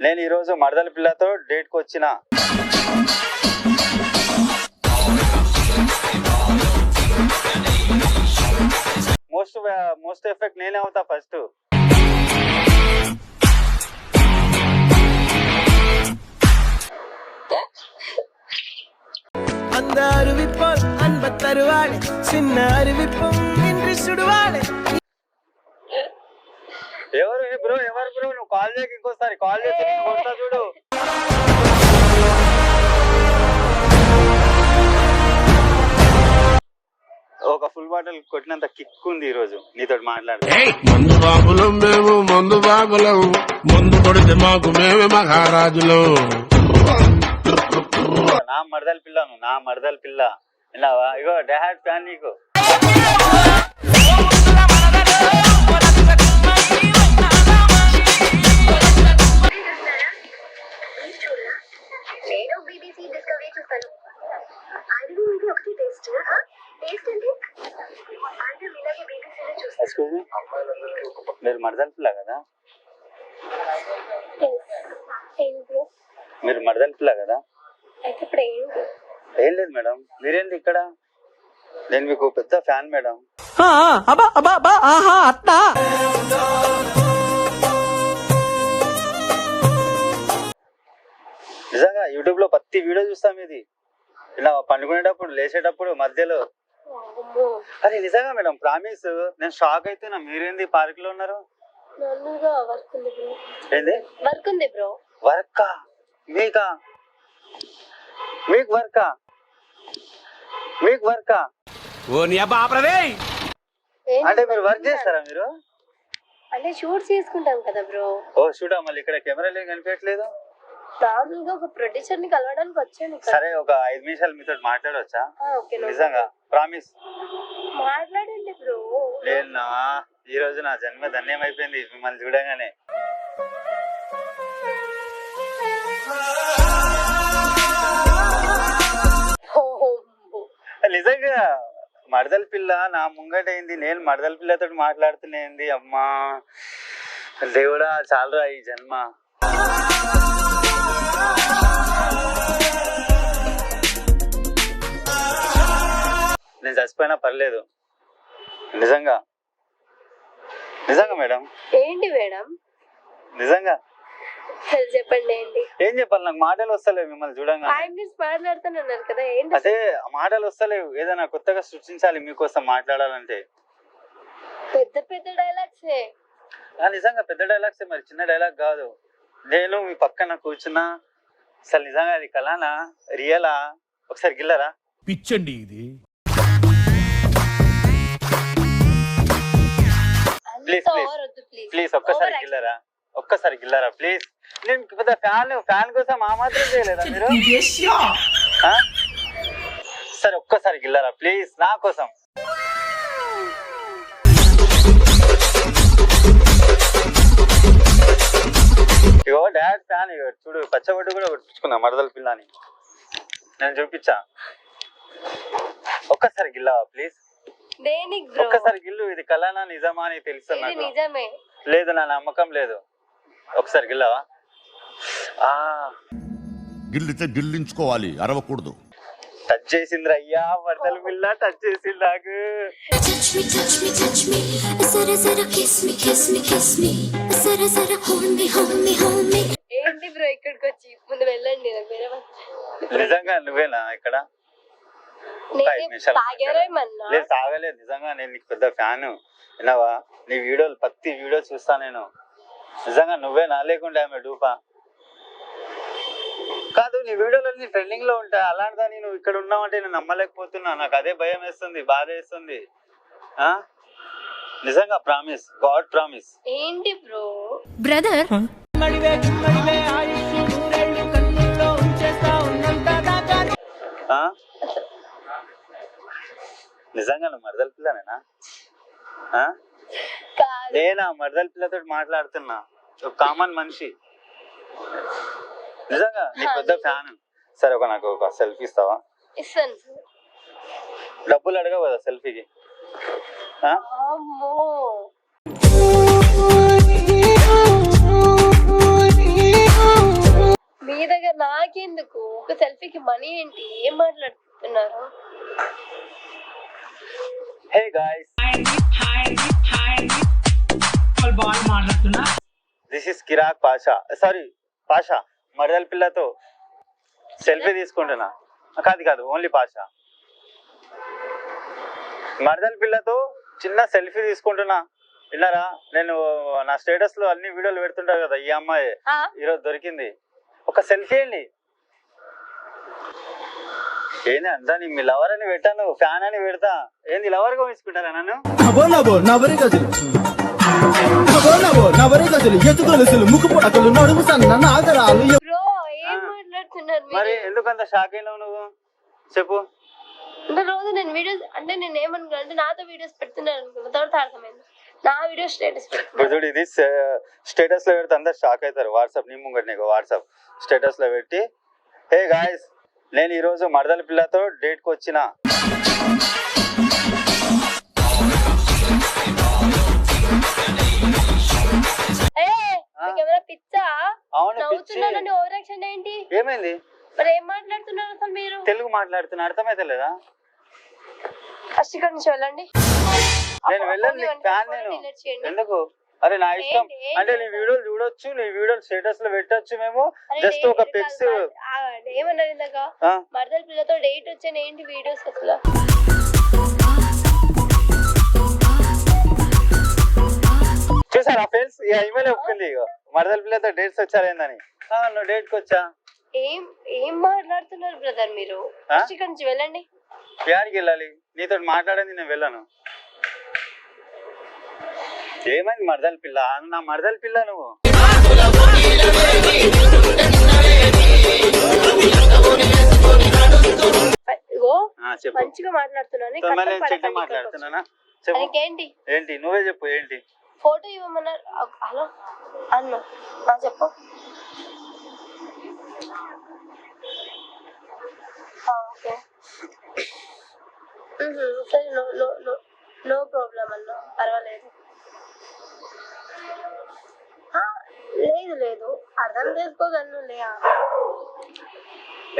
నేను ఈరోజు మరదల పిల్లతో డేట్కి వచ్చిన మోస్ట్ మోస్ట్ ఎఫెక్ట్ నేనే అవుతా ఫస్ట్ அந்த அறிவிப்பால் அன்ப தருவாளே சின்ன அறிவிப்பும் இன்று சுடுவாளே ఎవరు బ్రో ఎవరు బ్రో నువ్వు కాల్ చేయక ఇంకోసారి. కాల్ చేసి కొడతా చూడు. ఒక ఫుల్ బాటిల్ కొట్టినంత కిక్ ఉంది ఈ రోజు నీతో మాట్లాడితే మందు బాబులం మేము మందు బాబులం మందు కొడితే మాకు మేమే మహారాజులం. నా మరదల పిల్లను నా మరదల పిల్ల. విన్నావా? ఇగో డాడ్ ఫ్యాన్ నీకు. చెప్పాను చూస్తాను ఐదు ఇది ఒకటి టేస్ట్ టేస్ట్ అంటే అంటే ఇలాగే బీబీసీలో చూస్తాను ఎక్స్క్యూజ్ మీ మీరు మరదల పిల్ల కదా? ఏంటి మీరు మరదల పిల్ల కదా? అయితే ఇప్పుడు ఏంటి ఏం లేదు మేడం. మీరేంటి ఇక్కడ? నేను మీకు పెద్ద ఫ్యాన్ మేడం. అబ్బా అబ్బా అబ్బా ఆహా అత్తా. నిజంగా యూట్యూబ్లో ప్రతి వీడియో చూస్తాం ఇది. ఇలా పండుకునేటప్పుడు లేచేటప్పుడు మధ్యలో. అరే నిజంగా మేడం ప్రామిస్ నేను షాక్ అయితేనా మీరేంది పార్క్లో ఉన్నారు ఏంది? వర్క్ ఉంది బ్రో. వర్కా? మీకా? మీకు వర్కా? మీకు వర్కా? ఓ నీ అబ్బా ఆపరదే! అంటే మీరు వర్క్ చేస్తారా మీరు? అంటే షూట్ చేసుకుంటాం కదా బ్రో. ఓ చూడా మళ్ళీ ఇక్కడ కెమెరా ఏం కనిపించట్లేదు. నార్మల్గా ఒక ప్రొడ్యూసర్ని కలవడానికి వచ్చాను ఇక్కడ. సరే ఒక ఐదు నిమిషాలు మీతో మాట్లాడవచ్చా ఆ, ఓకే no నిజంగా ప్రామిస్. మాట్లాడండి బ్రో. లేనా ఈ రోజు నా జన్మ ధన్యం అయిపోయింది మిమ్మల్ని చూడగానే. నిజంగా మరదల పిల్ల నా ముంగటైంది నేను మరదల పిల్లతో మాట్లాడుతునేంది అమ్మా. దేవుడా చాలరా ఈ జన్మ. నేను చచ్చిపోయినా పర్లేదు. నిజంగా. నిజంగా మేడం. ఏంటి మేడం? నిజంగా. సరే చెప్పండి ఏంటి? ఏం చెప్పాలి? నాకు మాటలు వస్తలేవు మిమ్మల్ని చూడంగా ఫైవ్ మినిట్స్ మాట్లాడుతున్నారు కదా ఏంటి? అదే మాటలు వస్తలేవు. ఏదైనా కొత్తగా సృష్టించాలి మీకోసం మాట్లాడాలంటే. పెద్ద పెద్ద డైలాగ్స్ నిజంగా పెద్ద డైలాగ్సే మరి చిన్న డైలాగ్ కాదు. నేను మీ పక్కన కూర్చున్నా అసలు నిజంగా అది కలానా? రియలా? ఒకసారి గిల్లరా? పిచ్చండి ఇది. వద్దు ప్లీజ్ ప్లీజ్ ఒక్కసారి గిల్లరా. ఒక్కసారి గిల్లరా ప్లీజ్ నేను పెద్ద ఫ్యాన్ ఫ్యాన్ కోసం ఆ మాత్రం చేయలేదా మీరు? సరే ఒక్కసారి గిల్లరా ప్లీజ్ నా కోసం. ఇగో డాడ్ ఫ్యాన్ ఇగో. చూడు పచ్చబొట్టు కూడా కొట్టించుకున్నా మరదల పిల్లని. నేను చూపించా. ఒక్కసారి గిల్లవా ప్లీజ్. దేనికి బ్రో? ఒక్కసారి గిల్లు ఇది కళనా నిజమా అని తెలుసు ఇది నాకు. నిజమే. లేదు నా నమ్మకం లేదు. ఒకసారి గిల్లవా? ఆ. గిల్లితే గిల్లించుకోవాలి అరవకూడదు. టచ్ చేసింది అయ్యా వరదల పిల్ల టచ్ చేసింది నాకు. Touch me, touch me, touch me. Zara, zara, kiss me, kiss me, kiss me. Zara, zara, hold me, hold me, hold me. ఏంటి బ్రో ఇక్కడికి వచ్చి ముందు వెళ్ళండి నాకు వేరే పని. నిజంగా నువ్వేనా ఇక్కడ? ఐదు నేనే నిమిషాలు తాగారేమన్నా లేదు తాగలేదు. నిజంగా నేను నీకు పెద్ద ఫ్యాన్. విన్నావా? నీ వీడియోలు ప్రతి వీడియో చూస్తా నేను. నిజంగా నువ్వేనా? లేకుండా ఆమె డూపా? కాదు నీ వీడియోలన్నీ ట్రెండింగ్లో ఉంటాయి. అలాంటిదని నువ్వు ఇక్కడ ఉన్నావంటే నేను నమ్మలేకపోతున్నా. నాకు అదే భయం వేస్తుంది బాధ వేస్తుంది. ఆ? నిజంగా ప్రామిస్ గాడ్ ప్రామిస్ ఏంటి బ్రో ఆ? నిజంగా నువ్వు మరదల పిల్లనేనా? నేనా మరదల పిల్లతో మాట్లాడుతున్నా? ఒక కామన్ మనిషి. నిజంగా నీ పెద్ద ఫ్యాన్. సరే ఒక నాకు ఒక సెల్ఫీ ఇస్తావా? ఇస్తాను. డబ్బులు అడగవు కదా సెల్ఫీకి. ఆ? అమ్మో నాకెందుకు? ఒక సెల్ఫీకి మనీ ఏంటి? ఏం మాట్లాడుతున్నారు? Hey guys this is Kirik Pasha sorry Pasha మరదల పిల్లతో సెల్ఫీ తీసుకుంటున్నా. కాదు కాదు ఓన్లీ పాషా మరదల పిల్లతో చిన్న సెల్ఫీ తీసుకుంటున్నా. విన్నారా? నేను నా స్టేటస్లో అన్ని వీడియోలు పెడుతుంటా కదా ఈ అమ్మాయి. ఆ? ఈరోజు దొరికింది. ఒక సెల్ఫీ అండి. ఏంది అంతా నీ మీ లవర్ అని పెట్టాను ఫ్యాన్ అని పెడతా. ఏంది లవర్గా ఉంచుకుంటారా నన్ను? నవరి గజలు. ముక్కు పొడకలు నడుము సన్న నాగరాలు. మాట్లాడుతున్నారు మరి? ఎందుకంత షాక్ అయినావు నువ్వు? చెప్పు. అంటే రోజు నేను వీడియోస్ అంటే నేను ఏమనుకున్నా అంటే నాతో వీడియోస్ పెడుతున్నారు అనుకున్నా తర్వాత అర్థమైంది. నా వీడియో స్టేటస్ చూడు ఇది స్టేటస్లో పెడితే అందరు షాక్ అవుతారు. వాట్సాప్ నీ ముంగట నీకు వాట్సాప్ స్టేటస్లో పెట్టి హే గాయస్ నేను ఈ రోజు మరదల పిల్లతో డేట్కి వచ్చిన. పిచ్చా? అవును పిచ్చి. నవ్వుతున్నానని ఓవర్ యాక్షన్ ఏంటి? ఏమైంది? మరి ఏం మాట్లాడుతున్నారు అసలు మీరు? తెలుగు మాట్లాడుతున్నా అర్థమైతే లేదా? ఫస్ట్ ఇక్కడ నుంచి వెళ్ళండి. నేను వెళ్ళను నీకు ఫ్యాన్ నేను ఎందుకు? అరే నా ఇష్టం. ఏంటి? అంటే నీ వీడియోలు చూడొచ్చు నీ వీడియోలు స్టేటస్లో పెట్టొచ్చు మేము. జస్ట్ ఒక పిక్స్. ఏమన్నారు ఇందాక? మరదల పిల్లతో డేట్ వచ్చాను ఏంటి వీడియోస్ అసలు? చూసారా ఫ్రెండ్స్ ఈ ఈమెయిల్ ఒప్పుకుంది మరదల పిల్లతో డేట్స్ వచ్చారేందని. నువ్వు డేట్కి వచ్చా? ఏం ఏం మాట్లాడుతున్నారు బ్రదర్ మీరు? ఆ? ఫస్ట్ ఇక్కడ నుంచి వెళ్ళండి. యాడికి వెళ్ళాలి. నీతో మాట్లాడింది నేను వెళ్ళాను. ఏమైంది మరదల పిల్ల? నా మరదల పిల్ల నువ్వు. ఇగో ఆ, చెప్పు. మంచిగా మాట్లాడుతున్నాను. చెడ్డ మాట్లాడుతున్నానా? చెప్పు. ఏంటి? నువ్వే చెప్పు ఏంటి? ఫోటో ఇవ్వమన్నారు. హలో? అన్న చెప్పు. ఆ, ఓకే. సరే no no no no problem అన్న పర్వాలేదు. లేదు లేదు అర్థం చేసుకోగలను లే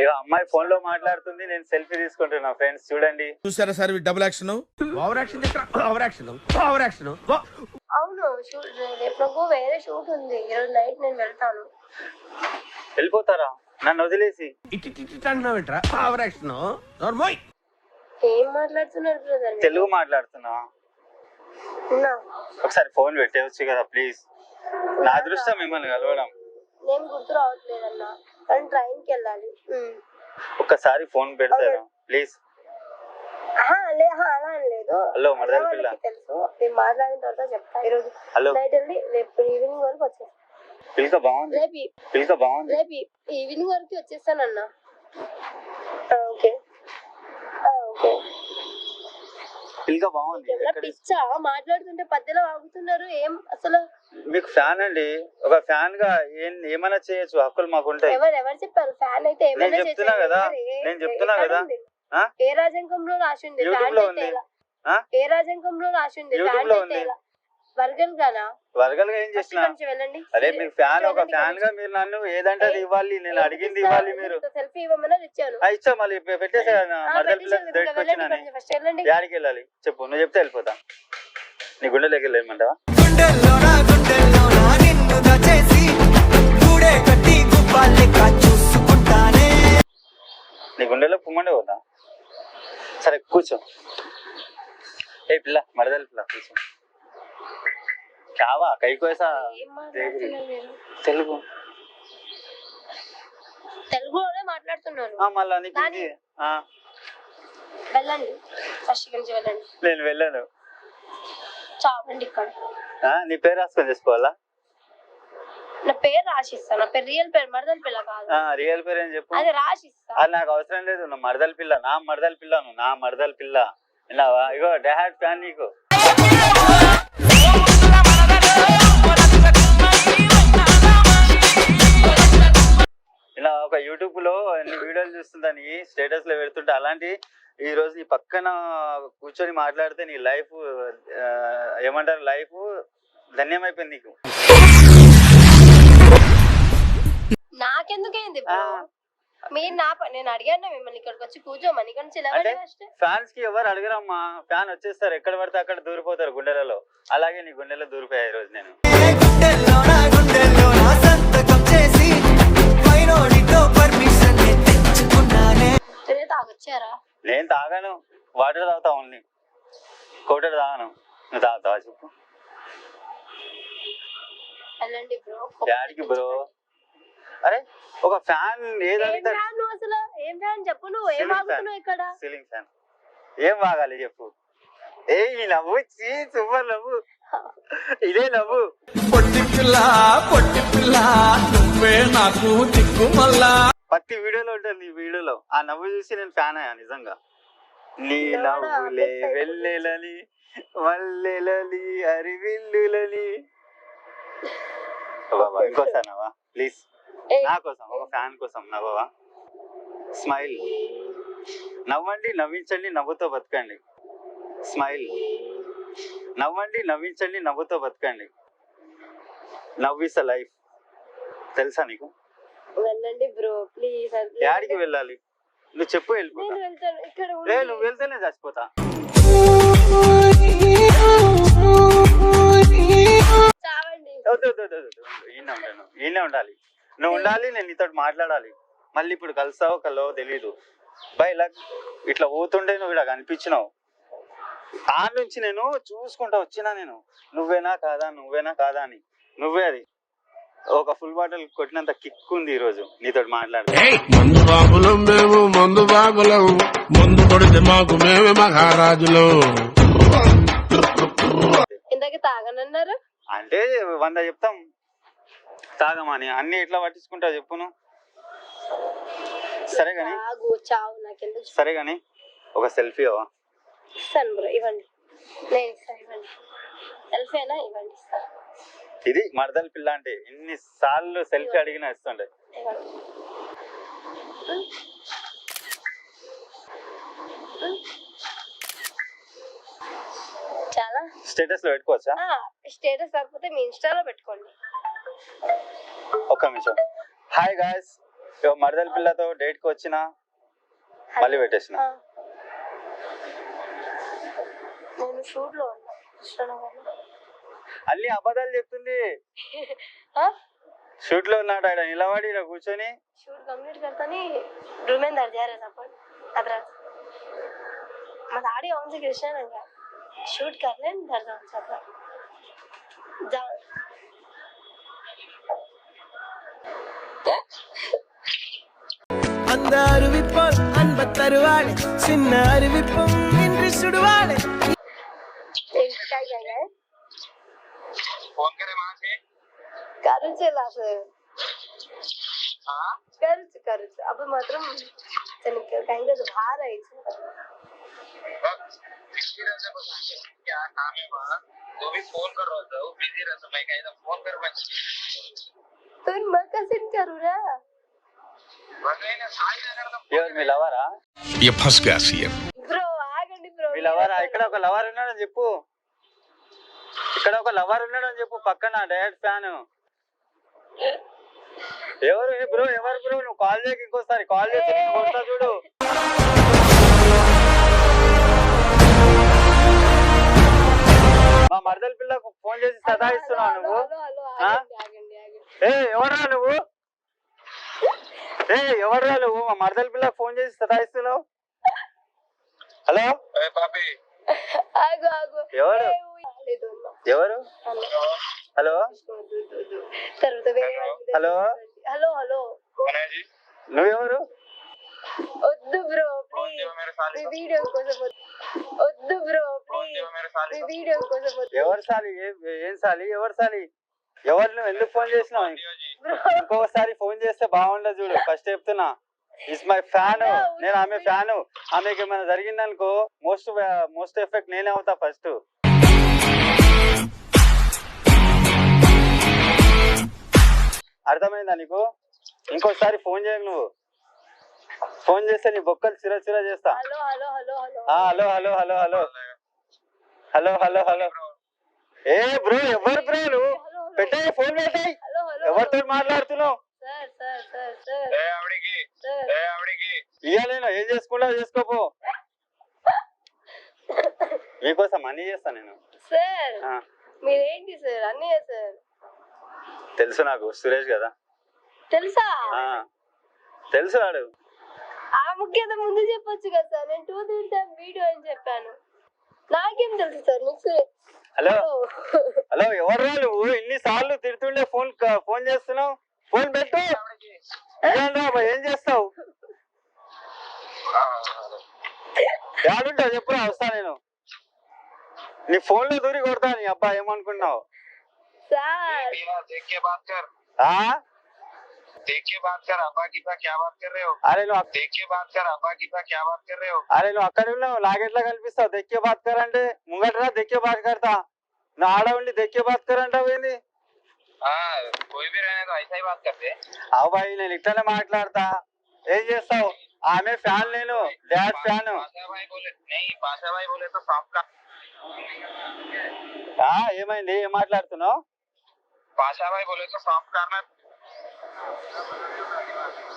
ఇక అమ్మాయి ఫోన్లో మాట్లాడుతుంది నేను సెల్ఫీ తీసుకుంటున్నా ఫ్రెండ్స్ చూడండి. చూసారా sir double action over action over action over action అవును షూట్ రేపు నాకు వేరే షూట్ ఉంది. ఈరోజు నైట్ నేను వెళ్తాను. వెళ్ళిపోతారా? నన్ను వదిలేసి. ఏం మాట్లాడుతున్నారు బ్రదర్ తెలుగు మాట్లాడుతున్నా. ఒకసారి ఫోన్ పెట్టేవచ్చు కదా ప్లీజ్ నా అదృష్టం మిమ్మల్ని కలవడం. నేను గుర్తు రావట్లేదన్నా. కానీ ట్రైన్కి వెళ్ళాలి. ఉమ్. ఒక్కసారి ఫోన్ పెడతారా. ప్లీజ్ ఆహా, లే ఆహా, అలా అని లేదు హలో, మరదల పిల్ల. వాళ్ళకి తెలుసు. నేను మాట్లాడిన తర్వాత చెప్తా. ఈరోజు హలో. నైట్ వెళ్ళి రేపు ఈవినింగ్ వరకు వచ్చేస్తాను పిల్క బాగుంది. రేపు పిల్క బాగుంది. రేపు ఈవినింగ్ వరకు వచ్చేస్తానన్నా ఆ, ఓకే. ఓకే. పిల్క బాగుంది. పిచ్చా? మాట్లాడుతుంటే పద్దెలో ఆగుతున్నారు. ఏం అసలు? మీకు ఫ్యాన్ అండి. ఒక ఫ్యాన్గా ఏం ఏమైనా చేయొచ్చు. హక్కులు మాకు ఉంటాయి. ఎవరు ఎవరు చెప్పారు? ఫ్యాన్ అయితే ఏమైనా నేను చెప్తున్నా. కదా, నేను చెప్తున్నా కదా. ఏ రాజ్యాంగంలో రాసి ఉంది? ఏ రాజ్యాంగంలో రాసి ఉంది యూట్యూబ్లో ఉంది. ఎలా? వర్గల్ గానా? వర్గలుగా ఏం ఫస్ట్ చేసిన? కొంచెం వెళ్ళండి. అరే మీకు ఫ్యాన్ ఒక ఫ్యాన్గా. మీరు నన్ను ఏదంటే అది ఏ- ఇవ్వాలి నేను అడిగింది? ఇవ్వాలి మీరు. సెల్ఫీ ఇవ్వమని ఇచ్చాను. ఇచ్చా మళ్ళీ పె- పెట్టేసా కదా ఆ, మరదల యాడికి వెళ్ళాలి? చెప్పు నువ్వు చెప్తే వెళ్ళిపోతా. నీ గుండెలోకి వెళ్ళమంటావా గుండెల్లోనా గుండెల్లోనా నిన్ను దచేసి గూడే కట్టి గుబ్బా లెక్క చూసుకుంటానే. నీ గుండెలో పుమ్మండే పోతా. సరే కూర్చో. ఏ పిల్ల? మరదల పిల్ల కూర్చో కావా? కైకోసా? తెలుగు. తెలుగులోనే మాట్లాడుతున్నారు ఆ, మళ్ళా నీకు ఇది వెళ్ళండి. ఫస్ట్ వెళ్ళండి. నేను వెళ్ళాను. చావండి ఇక్కడ. ఆ, నీ పేరు రాసుకొని చేసుకోవాలా? నా పేరు రాసిస్తా. నా పేరు రియల్ పేరు మరదల పిల్ల కాదు. రియల్ పేరు ఏం చెప్పు? అది రాసిస్తా. అది నాకు అవసరం లేదు నా మరదల పిల్ల నా మరదల పిల్ల నా మరదల పిల్ల. విన్నావా? ఇగో డాడ్ ఫ్యాన్ నీకు. ఇలా ఒక యూట్యూబ్లో ఎన్ని వీడియోలు చూస్తుందని స్టేటస్లో పెడుతుంటే. అలాంటి ఈ రోజు ఈ పక్కన కూర్చొని మాట్లాడితే నీ లైఫ్ ఏమంటారు లైఫ్ ధన్యమైపోయింది నీకు. నాకెందుకైంది మీరు నా ప- నేను అడిగాను మిమ్మల్ని ఇక్కడికి వచ్చి కూర్చోమని ఇక్కడ నుంచి అంటే లేవండి ఫస్ట్ ఫ్యాన్స్కి ఎవరు అడగరమ్మా? ఫ్యాన్ వచ్చేస్తారు. ఎక్కడ పడితే అక్కడ దూరిపోతారు గుండెలలో. అలాగే నీ గుండెలో దూరిపోయా ఈ రోజు నేను. గుండెల్లోన గుండెల్లోన సంతకం చేసి పైనోడితో పర్మిషన్ తెచ్చుకున్నానే తినే తాగొచ్చారా? నేను తాగాను. వాటర్ తాగుతా ఓన్లీ. కోటర్ తాగాను. నువ్వు తాగుతావా చెప్పు. వెళ్ళండి బ్రో డాడీకి బ్రో. అరే ఒక ఫ్యాన్ ఏం ఏదంటే ఫ్యాన్ నువ్వు అసలు? ఏం ఫ్యాన్? చెప్పు నువ్వు. ఏం ఇక్కడ? Ceiling fan. ఏం బాగాలి చెప్పు? ఏ ఈ నవ్వు? చీ సూపర్ నవ్వు. ఇదే నవ్వు. పొట్టి పిల్ల పొట్టి పిల్ల నువ్వే నాకు దిక్కు మళ్ళా ప్రతి వీడియోలో ఉంటుంది ఈ వీడియోలో. ఆ నవ్వు చూసి నేను ఫ్యాన్ అయ్యా నిజంగా. నీ? నవ్వులే. వెళ్ళెలని మల్లెలని అరివిల్లులని. ఇంకోసారి నవ్వా ప్లీజ్ నా కోసం ఒక ఫ్యాన్ కోసం నవ్వవా? స్మైల్. నవ్వండి నవ్వించండి నవ్వుతో బతకండి. స్మైల్. నవ్వండి నవ్వించండి నవ్వుతో బతకండి. నవ్విస్ లైఫ్. తెలుసా నీకు? వెళ్ళండి బ్రో ప్లీజ్. యాడికి వెళ్ళాలి? నువ్వు చెప్పు వెళ్ళిపోతా. నువ్వు వెళ్తేనే చచ్చిపోతా. ఉండాలి నేను నీతో మాట్లాడాలి. మళ్ళీ ఇప్పుడు కలిసావు కలో తెలీదు. బై లక్ ఇట్లా పోతుంటే నువ్వు ఇక్కడ కనిపించినావు ఆ నుంచి నేను చూసుకుంటా వచ్చినా నేను. నువ్వేనా కాదా నువ్వేనా కాదా అని. నువ్వే అది. ఒక ఫుల్ బాటిల్ కొట్టినంత కిక్ ఉంది ఈ రోజు నీతో మాట్లాడితే మందు బాబులం మేము మందు బాబులం మందు కొడితే మాకు మేమే మహారాజులు. ఇందాక తాగనన్నారు. అంటే వంద చెప్తాం. తాగమని. అన్ని ఎట్లా పట్టించుకుంటావు చెప్పును? సరే కానీ చావు నాకెందుకు సరే కానీ ఒక సెల్ఫీ ఇస్తాను బ్రో ఇవ్వండి. నేను ఇస్తాను ఇవ్వండి. సెల్ఫీనా? ఇవ్వండి ఇస్తాను. ఇది మరదల పిల్ల అంటే ఎన్ని సార్లు సెల్ఫీ అడిగినా ఇస్తుండే. చాలా. స్టేటస్లో పెట్టుకోవచ్చా స్టేటస్ కాకపోతే మీ ఇన్స్టాలో పెట్టుకోండి. ఒక్క నిమిషం హాయ్ గాయస్ మరదల పిల్లతో డేట్ కి వచ్చిన మళ్ళీ పెట్టేసిన ఆ. నేను షూట్ లో ఉన్నా కృష్ణనగర్లో. అన్ని అబద్ధాలు చెప్తుంది ఆ? షూట్ లో ఉన్నాడు ఆయన నిలబడి ఈడ కూర్చొని शूट कंप्लीट करता नहीं रूम में दर जा रहा था अपन अदरा मैं दाढ़ी ऑन से कृष्णा लगा शूट कर ले दर जाऊं सकता जा அந்த அறிவிப்பால் அன்ப தருவாளே சின்ன அறிவிப்பும் இன்று சுடுவாளே क्या क्या है करू चला सर करू करू अब मात्रम तनिक कहीं का बाहर आई थी क्या काम है वहाँ वो भी फोन कर रहा था वो बिजी रहता मैं कहीं फोन कर मैं तो मैं कैसे करूँ रे ఎవరు మీ లవరా ये फंस गया सीएम ब्रो ఆగండి బ్రో మీ లవరా ఇక్కడ ఒక లవర్ ఉన్నాడని చెప్పు ఇక్కడ ఒక లవర్ ఉన్నాడని చెప్పు పక్కన డైరెక్ట్ ఫ్యాన్ ఎవరు బ్రో ఎవరు బ్రో నువ్వు కాల్ చేయక ఇంకోసారి కాల్ చేసి నేను కొడతా చూడు మా మరదల పిల్లకు ఫోన్ చేసి సతాయిస్తున్నావు నువ్వు హలో ఆ? ఆగండి ఆగండి ఆగండి ఎవరా నువ్వు? ఏ ఎవరా నువ్వు? మా మరదల పిల్ల ఫోన్ చేసి సతాయిస్తున్నావు? హలో? ఎవరు? ఎవరు? హలో. హలో? హలో. హలో? నువ్వెవరు? వద్దు బ్రో వీడియో కోసం వద్దు. బ్రో వీడియో కోసం ఎవరు సాలి? ఏం సాలి? ఎవరు సాలి? ఎవరు నువ్వు ఎందుకు ఫోన్ చేసినావు? ఇంకొకసారి ఫోన్ చేస్తే బాగుండదు చూడు. ఫస్ట్ చెప్తున్నా. ఇస్ మై ఫ్యాన్ నేను ఆమె ఫ్యాన్ ఆమెకి ఏమైనా జరిగిందనుకో మోస్ట్ మోస్ట్ ఎఫెక్ట్ నేనే అవుతా ఫస్ట్ అర్థమైందా నీకు? ఇంకోసారి ఫోన్ చేయకు నువ్వు. ఫోన్ చేస్తే నీ బొక్కలు చిర చిర చేస్తా. Hello hello hello hello hello hello hello ఏ బ్రో ఎవరు బ్రో నువ్వు? పెట్టాయి ఫోన్ పెట్టాయి ఎవరితో మాట్లాడుతున్నావు? ఇవ్వలేను ఏం చేసుకుంటా చేసుకోపో. మీకోసం అన్ని చేస్తా నేను. సార్ మీరేంటి సార్? అన్ని సార్. తెలుసు నాకు సురేష్ కదా. తెలుసా? తెలుసు వాడు. ఆ ముఖ్యత ముందు చెప్పొచ్చు కదా సార్. నేను టూ త్రీ టైం వీడియో అని చెప్పాను. నాకేం తెలుసు సార్? మీకు హలో. హలో ఎవరు రా నువ్వు ఇన్ని సార్లు తిడుతుండే ఫోన్ ఫోన్ చేస్తున్నావు? ఫోన్ పెట్టు. ఏం? చేస్తావు? ఏడుంటావు చెప్పురా వస్తా నేను. నీ ఫోన్లో దూరి కొడతా నీ అబ్బా ఏమనుకున్నావు? సార్. देख के बात कर ఆ देख के बात कर अब्बा की बा क्या बात कर रहे हो అరే నువ్వు అక్- देख के बात कर अब्बा की बा क्या बात कर रहे हो అరే నువ్వు అక్కడ ఉన్నావు నాకెట్లా కనిపిస్తావు దెక్కే బాత్ కర్ అంటే ముంగటరా దెక్కే బాత్ కడతా నా ఆడ ఉండి దెక్కే బాత్ కర్ అంటావు ఏంది हाँ कोई भी रहने तो ऐसा ही बात करते అవు బాయ్ నేను ఇట్లనే మాట్లాడతా ఏం చేస్తావు ఆమె ఫ్యాన్ నేను డాడ్ ఫ్యాన్ पाशा भाई बोले नहीं पाशा भाई बोले तो सांप का ఆ ఏమైంది ఏం మాట్లాడుతున్నావు पाशा भाई बोले तो सांप करना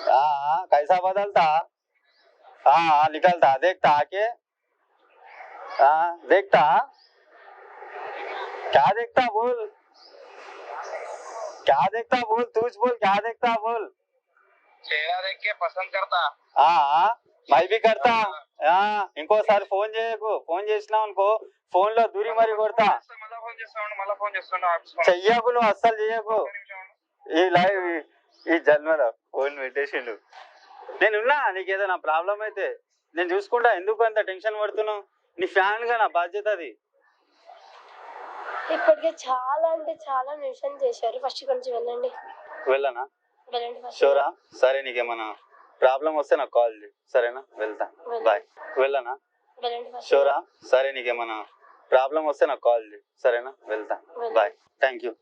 ఆ, ఆ, कैसा बदलता हाँ हाँ निकलता देखता आके हाँ देखता क्या देखता बोल क्या देखता बोल तूच बोल क्या देखता बोल चेहरा देख के पसंद करता हाँ हाँ मैं भी करता हाँ ఇంకోసారి ఫోన్ చేయకు ఫోన్ చేసినావు అనుకో ఫోన్ లో దూరి మరి కొడతా మళ్ళా ఫోన్ చేస్తాను మళ్ళా ఫోన్ చేస్తున్నా చెయ్యకు నువ్వు అస్సలు చెయ్యకు ఈ లైవ్ ఈ- జన్మలో ఫోన్ పెట్టేసిండు. నేను ఉన్నా నీకు ఏదైనా ప్రాబ్లం అయితే. నేను చూసుకుంటా ఎందుకు అంత టెన్షన్ పడుతున్నావు? నీ ఫ్యాన్గా నా బాధ్యత అది. ఇప్పటికే చాలా అంటే చాలా మెన్షన్ చేశారు. ఫస్ట్ కొంచెం వెళ్ళండి. వెళ్ళనా? వెళ్ళండి ఫస్ట్. షోరా సరే నీకేమన్నా ప్రాబ్లం వస్తే నాకు కాల్ చేయి. సరేనా? వెళ్తా. బాయ్. వెళ్ళనా? వెళ్ళండి ఫస్ట్. షోరా సరే నీకేమన్నా ప్రాబ్లం వస్తే నాకు కాల్ చేయి. సరేనా? వెళ్తా. బాయ్. Thank you